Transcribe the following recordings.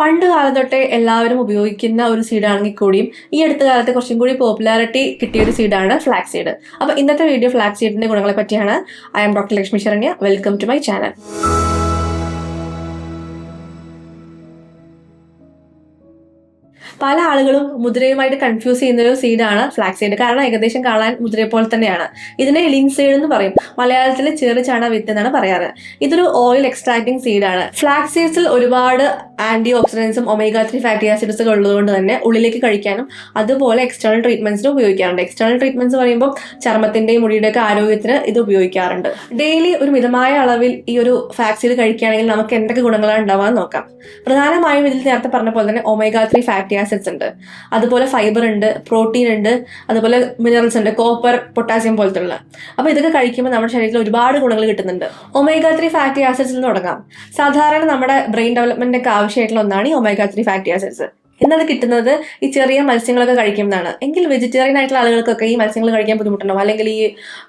പണ്ട് കാലം തൊട്ടേ എല്ലാവരും ഉപയോഗിക്കുന്ന ഒരു സീഡാണെങ്കിൽ കൂടിയും ഈ അടുത്ത കാലത്ത് കുറച്ചും കൂടി പോപ്പുലാരിറ്റി കിട്ടിയ ഒരു സീഡാണ് ഫ്ലാക്സ് സീഡ് അപ്പോൾ ഇന്നത്തെ വീഡിയോ ഫ്ലാക്സ് സീഡിന്റെ ഗുണങ്ങളെ പറ്റിയാണ്. I'm doctor Lakshmi Saranya. Welcome to my channel പല ആളുകളും മുദ്രയുമായിട്ട് കൺഫ്യൂസ് ചെയ്യുന്ന ഒരു സീഡാണ് ഫ്ലാക്സ് സീഡ് കാരണം ഏകദേശം കാണാൻ മുദ്രയെ പോലെ തന്നെയാണ്. ഇതിനെ ലിൻസീഡ് എന്ന് പറയും. മലയാളത്തിൽ ചെറു ചാണ വിത്ത് എന്നാണ് പറയാറ്. ഇതൊരു ഓയിൽ എക്സ്ട്രാക്ടിങ് സീഡാണ് ഫ്ലാക്സ് സീഡ്സിൽ ഒരുപാട് ആന്റി ഓക്സിഡൻസും ഒമേഗ ത്രീ ഫാറ്റി ആസിഡ്സ് ഉള്ളതുകൊണ്ട് തന്നെ ഉള്ളിലേക്ക് കഴിക്കാനും അതുപോലെ എക്സ്റ്റേണൽ ട്രീറ്റ്മെന്റ്സിന് ഉപയോഗിക്കാറുണ്ട്. എക്സ്റ്റേണൽ ട്രീറ്റ്മെന്റ്സ് പറയുമ്പോൾ ചർമ്മത്തിന്റെയും മുടിയുടെയൊക്കെ ആരോഗ്യത്തിന് ഇത് ഉപയോഗിക്കാറുണ്ട്. ഡെയിലി ഒരു മിതമായ അളവിൽ ഈ ഒരു ഫാക്സീഡ് കഴിക്കുകയാണെങ്കിൽ നമുക്ക് എന്തൊക്കെ ഗുണങ്ങളാണ് ഉണ്ടാവാൻ നോക്കാം. പ്രധാനമായും ഇതിൽ നേരത്തെ പറഞ്ഞ പോലെ തന്നെ ഒമേഗ ത്രീ ഫാറ്റി ആസിഡ്സ് ഉണ്ട്. അതുപോലെ ഫൈബർ ഉണ്ട് പ്രോട്ടീൻ ഉണ്ട് അതുപോലെ മിനറൽസ് ഉണ്ട് കോപ്പർ പൊട്ടാസ്യം പോലത്തെ ഉള്ള അപ്പോൾ ഇതൊക്കെ കഴിക്കുമ്പോൾ നമ്മുടെ ശരീരത്തിൽ ഒരുപാട് ഗുണങ്ങൾ കിട്ടുന്നുണ്ട്. ഒമേഗ ത്രീ ഫാറ്റി ആസിഡ്സ് എന്ന് തുടങ്ങാം. സാധാരണ നമ്മുടെ ബ്രെയിൻ ഡെവലപ്മെന്റിന് ഒക്കെ ആവശ്യമായിട്ടുള്ള ഒന്നാണ് ഈ ഒമേഗ ത്രീ ഫാറ്റി ആസിഡ്സ് ഇന്നത് കിട്ടുന്നത് ഈ ചെറിയ മത്സ്യങ്ങളൊക്കെ കഴിക്കുന്നതാണ്. എങ്കിൽ വെജിറ്റേറിയൻ ആയിട്ടുള്ള ആളുകൾക്കൊക്കെ ഈ മത്സ്യങ്ങൾ കഴിക്കാൻ ബുദ്ധിമുട്ടുണ്ടാവും. അല്ലെങ്കിൽ ഈ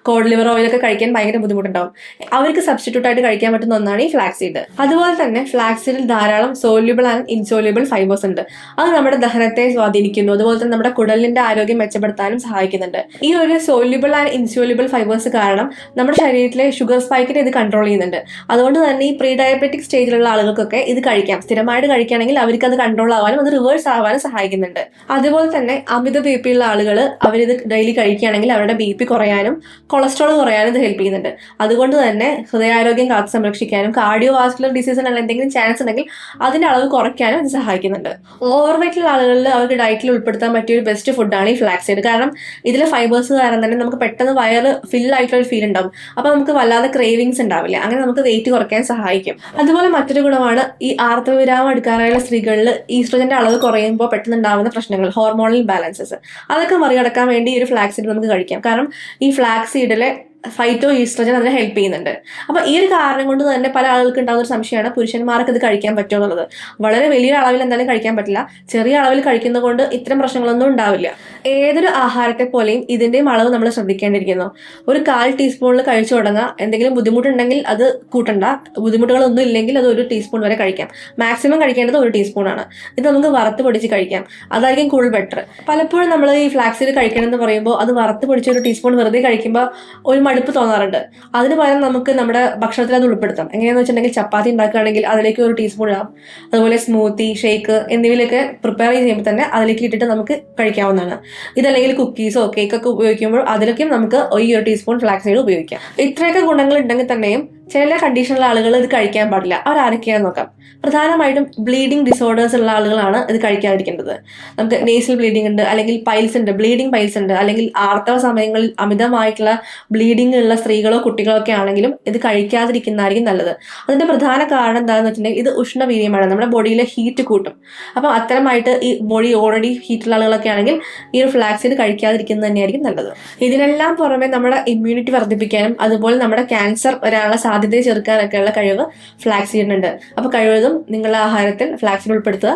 കോഡ് ലിവർ ഓയിലൊക്കെ കഴിക്കാൻ ഭയങ്കര ബുദ്ധിമുട്ടുണ്ടാവും. അവർക്ക് സബ്സ്റ്റിറ്റ്യൂട്ട് ആയിട്ട് കഴിക്കാൻ പറ്റുന്ന ഒന്നാണ് ഈ ഫ്ലാക്സീഡ് സീഡ് അതുപോലെ തന്നെ ഫ്ലാക്സീഡിൽ ധാരാളം സോല്യൂബിൾ ആൻഡ് ഇൻസോല്യൂബിൾ ഫൈബേഴ്സ് ഉണ്ട്. അത് നമ്മുടെ ദഹനത്തെ സ്വാധീനിക്കുന്നു. അതുപോലെ തന്നെ നമ്മുടെ കുടലിന്റെ ആരോഗ്യം മെച്ചപ്പെടുത്താനും സഹായിക്കുന്നുണ്ട്. ഈ ഒരു സോല്യൂബിൾ ആൻഡ് ഇൻസോല്യൂബിൾ ഫൈബേഴ്സ് കാരണം നമ്മുടെ ശരീരത്തിലെ ഷുഗർ സ്പൈക്കിനെ ഇത് കൺട്രോൾ ചെയ്യുന്നുണ്ട്. അതുകൊണ്ട് തന്നെ ഈ പ്രീ ഡയബറ്റിക് സ്റ്റേജിലുള്ള ആളുകൾക്കൊക്കെ ഇത് കഴിക്കാം. സ്ഥിരമായിട്ട് കഴിക്കുകയാണെങ്കിൽ അവർക്ക് അത് കൺട്രോൾ ആവാനും അത് റിവേഴ്സ് ആവാനും സഹായിക്കുന്നുണ്ട്. അതുപോലെ തന്നെ അമിത ബി പി ഉള്ള ആളുകൾ അവരിത് ഡെയിലി കഴിക്കുകയാണെങ്കിൽ അവരുടെ ബി പി കുറയാനും കൊളസ്ട്രോൾ കുറയാനും ഇത് ഹെൽപ്പ് ചെയ്യുന്നുണ്ട്. അതുകൊണ്ട് തന്നെ ഹൃദയാരോഗ്യം കാത്തു സംരക്ഷിക്കാനും കാർഡിയോ വാസ്കുലർ ഡിസീസിനുള്ള എന്തെങ്കിലും ചാൻസ് ഉണ്ടെങ്കിൽ അതിന്റെ അളവ് കുറയ്ക്കാനും ഇത് സഹായിക്കുന്നുണ്ട്. ഓവർ വെയിറ്റുള്ള ആളുകളിൽ അവർക്ക് ഡയറ്റിൽ ഉൾപ്പെടുത്താൻ പറ്റിയ ഒരു ബെസ്റ്റ് ഫുഡാണ് ഈ ഫ്ലാക്സ് സീഡ് കാരണം ഇതിലെ ഫൈബേഴ്സ് കാരണം തന്നെ നമുക്ക് പെട്ടെന്ന് വയറ് ഫിൽ ആയിട്ടുള്ള ഫീൽ ഉണ്ടാവും. അപ്പൊ നമുക്ക് വല്ലാതെ ക്രേവിങ്സ് ഉണ്ടാവില്ല. അങ്ങനെ നമുക്ക് വെയിറ്റ് കുറയ്ക്കാൻ സഹായിക്കും. അതുപോലെ മറ്റൊരു ഗുണമാണ് ഈ ആർത്തവവിരാമം എടുക്കാറായുള്ള സ്ത്രീകളിൽ ഈസ്ട്രോജന്റെ അളവ് കുറയുമ്പോൾ പെട്ടെന്ന് ഉണ്ടാവുന്ന പ്രശ്നങ്ങൾ ഹോർമോണൽ ബാലൻസസ് അതൊക്കെ മറികടക്കാൻ വേണ്ടി ഈ ഒരു സീഡ് നമുക്ക് കഴിക്കാം. കാരണം ഈ ഫ്ലാക്സ് സീഡിലെ ഫൈറ്റോ ഈസ്ട്രജൻ അതിനെ ഹെൽപ്പ് ചെയ്യുന്നുണ്ട്. അപ്പൊ ഈ ഒരു കാരണം കൊണ്ട് തന്നെ പല ആളുകൾക്ക് ഉണ്ടാകുന്ന ഒരു സംശയമാണ് പുരുഷന്മാർക്ക് ഇത് കഴിക്കാൻ പറ്റുമോ എന്നുള്ളത് വളരെ വലിയ അളവിൽ എന്തായാലും കഴിക്കാൻ പറ്റില്ല. ചെറിയ അളവിൽ കഴിക്കുന്നത് കൊണ്ട് ഇത്തരം പ്രശ്നങ്ങളൊന്നും ഉണ്ടാവില്ല. ഏതൊരു ആഹാരത്തെ പോലെയും ഇതിന്റെയും അളവ് നമ്മൾ ശ്രദ്ധിക്കേണ്ടിയിരിക്കുന്നു. ഒരു കാൽ ടീസ്പൂണിൽ കഴിച്ചു തുടങ്ങുക എന്തെങ്കിലും ബുദ്ധിമുട്ടുണ്ടെങ്കിൽ അത് കൂട്ടണ്ട. ബുദ്ധിമുട്ടുകളൊന്നും ഇല്ലെങ്കിൽ അത് ഒരു ടീസ്പൂൺ വരെ കഴിക്കാം. മാക്സിമം കഴിക്കേണ്ടത് ഒരു ടീസ്പൂണാണ് ഇത് നമുക്ക് വറുത്ത് പൊടിച്ച് കഴിക്കാം. അതായിരിക്കും കൂടുതൽ ബെറ്റർ പലപ്പോഴും നമ്മൾ ഈ ഫ്ലാക്സിൽ കഴിക്കണം എന്ന് പറയുമ്പോൾ അത് വറുത്ത് പൊടിച്ച് ഒരു ടീസ്പൂൺ വെറുതെ കഴിക്കുമ്പോൾ ഒരു മടുപ്പ് തോന്നാറുണ്ട്. അതിന് പകരം നമുക്ക് നമ്മുടെ ഭക്ഷണത്തിൽ അത് ഉൾപ്പെടുത്താം. എങ്ങനെയാണെന്ന് വെച്ചിട്ടുണ്ടെങ്കിൽ ചപ്പാത്തി ഉണ്ടാക്കുകയാണെങ്കിൽ അതിലേക്ക് ഒരു ടീസ്പൂൺ ഇടാം. അതുപോലെ സ്മൂത്തി ഷേക്ക് എന്നിവയിലൊക്കെ പ്രിപ്പയർ ചെയ്യുമ്പോൾ തന്നെ അതിലേക്ക് ഇട്ടിട്ട് നമുക്ക് കഴിക്കാവുന്നതാണ്. ഇതല്ലെങ്കിൽ കുക്കീസോ കേക്കൊക്കെ ഉപയോഗിക്കുമ്പോൾ അതിലൊക്കെയും നമുക്ക് ഈ ഒരു ടീസ്പൂൺ ഫ്ലാക്സ് സീഡ് ഉപയോഗിക്കാം. ഇത്രയൊക്കെ ഗുണങ്ങൾ ഉണ്ടെങ്കിൽ തന്നെയും ചില കണ്ടീഷനുള്ള ആളുകൾ ഇത് കഴിക്കാൻ പാടില്ല. അവർ ആരൊക്കെയാണെന്ന് നോക്കാം. പ്രധാനമായിട്ടും ബ്ലീഡിംഗ് ഡിസോർഡേഴ്സ് ഉള്ള ആളുകളാണ് ഇത് കഴിക്കാതിരിക്കേണ്ടത്. നമുക്ക് നേസൽ ബ്ലീഡിംഗ് ഉണ്ട് അല്ലെങ്കിൽ പൈൽസ് ഉണ്ട് ബ്ലീഡിംഗ് പൈൽസ് ഉണ്ട് അല്ലെങ്കിൽ ആർത്തവ സമയങ്ങളിൽ അമിതമായിട്ടുള്ള ബ്ലീഡിംഗ് ഉള്ള സ്ത്രീകളോ കുട്ടികളോ ഒക്കെ ആണെങ്കിലും ഇത് കഴിക്കാതിരിക്കുന്നതായിരിക്കും നല്ലത്. അതിന്റെ പ്രധാന കാരണം എന്താണെന്ന് വെച്ചിട്ടുണ്ടെങ്കിൽ ഇത് ഉഷ്ണവീര്യമാണ്. നമ്മുടെ ബോഡിയിലെ ഹീറ്റ് കൂട്ടും. അപ്പം അത്തരമായിട്ട് ഈ ബോഡി ഓൾറെഡി ഹീറ്റുള്ള ആളുകളൊക്കെ ആണെങ്കിൽ ഈ ഒരു ഫ്ലാക്സിഡ് കഴിക്കാതിരിക്കുന്നത് തന്നെയായിരിക്കും നല്ലത്. ഇതിനെല്ലാം പുറമെ നമ്മുടെ ഇമ്മ്യൂണിറ്റി വർദ്ധിപ്പിക്കാനും അതുപോലെ നമ്മുടെ ക്യാൻസർ വരാനുള്ള സാധ്യതയെ ചെറുക്കാനൊക്കെയുള്ള കഴിവ് ഫ്ലാക്സ് ചെയ്യുന്നുണ്ട്. അപ്പോൾ കഴിവതും നിങ്ങളുടെ ആഹാരത്തിൽ ഫ്ലാക്സിൽ ഉൾപ്പെടുത്തുക.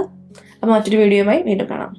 അപ്പോൾ മറ്റൊരു വീഡിയോയുമായി വീണ്ടും കാണാം.